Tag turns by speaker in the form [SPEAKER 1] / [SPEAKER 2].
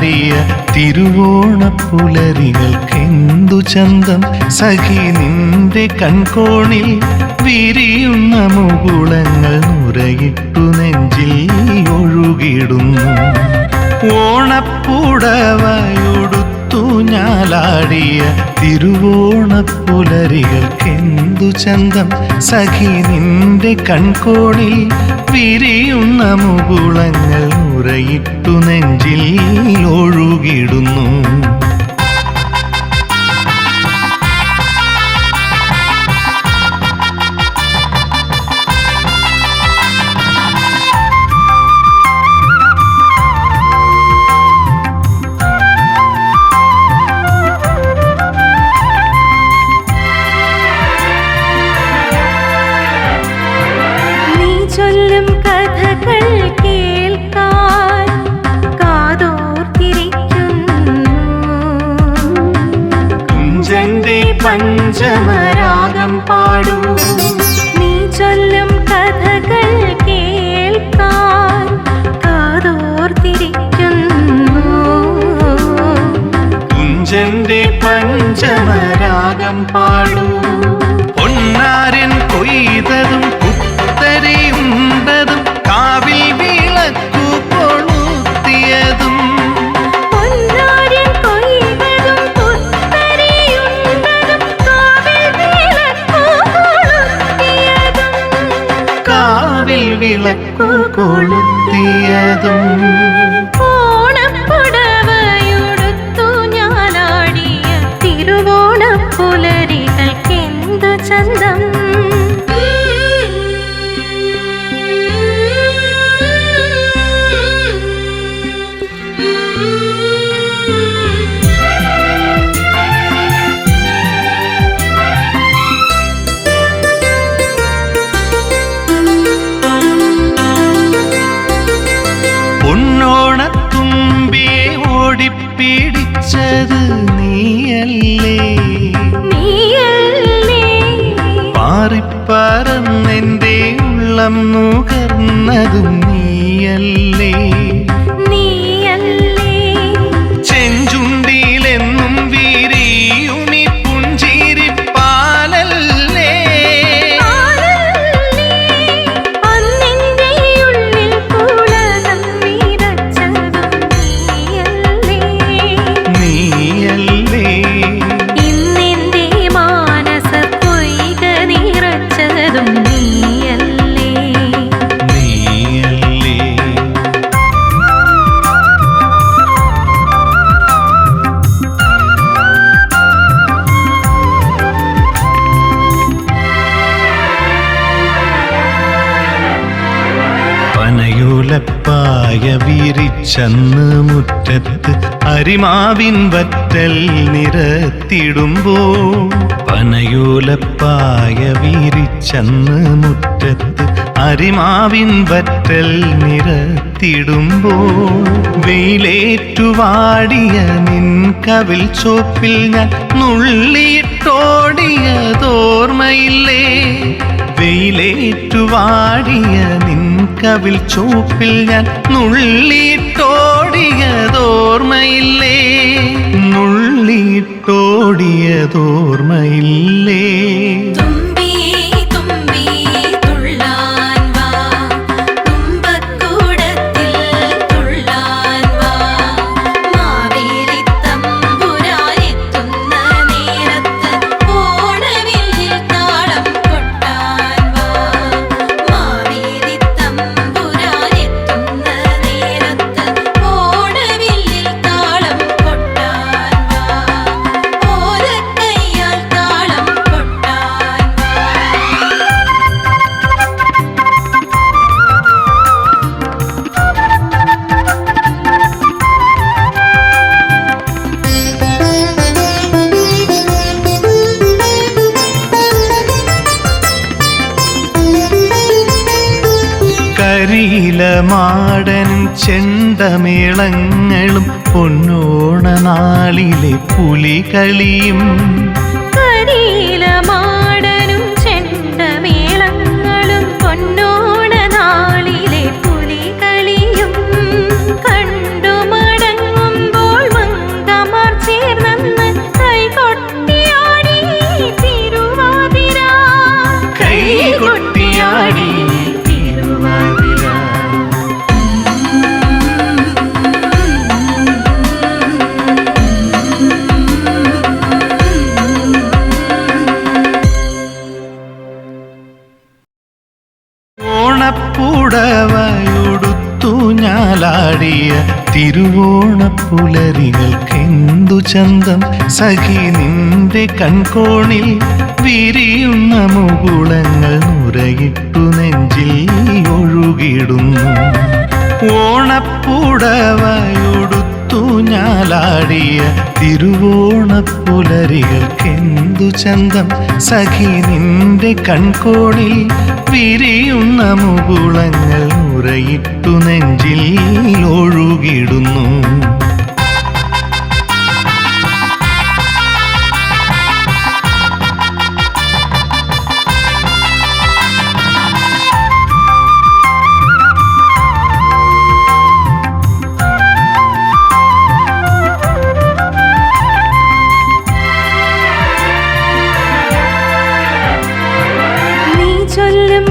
[SPEAKER 1] ഞാലാടിയ തിരുവോണപ്പുലരികൾക്കെന്തു ചന്തം? സഖി നിന്റെ കൺകോണിൽ വിരിയുന്ന മുകുളങ്ങൾ നുരയിട്ടു നെഞ്ചിൽ ഒഴുകിടുന്നു. ഓണപ്പുടവയുടുത്തു ഞാലാടിയ തിരുവോണ പുലരികൾക്കെന്തു ചന്തം? സഖി നിന്റെ കൺകോണിൽ വിരിയുന്ന മുകുളങ്ങൾ ഉറയിട്ടു നെഞ്ചിൽ പഞ്ചമരാഗം പാടൂ.
[SPEAKER 2] നീ ചൊല്ലും കഥകൾ കേൾക്കാൻ കാതോർത്തിരിക്കുന്നു.
[SPEAKER 1] കുഞ്ചന്റെ പഞ്ചമരാഗം പാടൂ. கொளுத்தியதும். പനയോലപ്പായ വിരിച്ചന്ന് മുറ്റത്ത് അരിമാവിൻ വറ്റൽ നിരത്തിടുമ്പോ പനയോലപ്പായ വിരിച്ചന്ന് മുറ്റത്ത് അരിമാവിൻ വറ്റൽ നിരത്തിടുമ്പോ വെയിലേറ്റുവാടിയ നിൻ കവിൽ ചോപ്പിൽ ഞാൻ നുള്ളിയിട്ടോടിയതോർമ്മയില്ലേ വെയിലേറ്റുവാടിയ നിൻ കവിൽ ചോപ്പിൽ ഞാൻ നുള്ളിയിട്ടോടിയതോർമ്മയില്ലേ? നുള്ളിയിട്ടോടിയതോർമ്മയില്ലേ? കരിയില മാടനും ചെണ്ടമേളങ്ങളും പൊന്നോണ നാളിലെ പുലികളിയും
[SPEAKER 2] കരിയിലമാടനും ഓണപ്പുടവയുടുത്തു ഞാലാടിയ
[SPEAKER 1] തിരുവോണപ്പുലരികൾക്കെന്തു ചന്തം? സഖി നിന്റെ കൺകോണിൽ വിരിയുന്ന മുകുളങ്ങൾ നുരയിട്ടു നെഞ്ചിൽ ഒഴുകിടുന്നു. ഓണപ്പുടവയുടുത്തു ഞാലാടിയ തിരുവോണപ്പുലരികൾക്കെന്തു ചന്തം? സഖി നിന്റെ കൺകോണിൽ വിരി മുകുളങ്ങൾ ഉറയിട്ടു നെഞ്ചിൽ ഒഴുകിടുന്നു.
[SPEAKER 2] ചൊല്ലും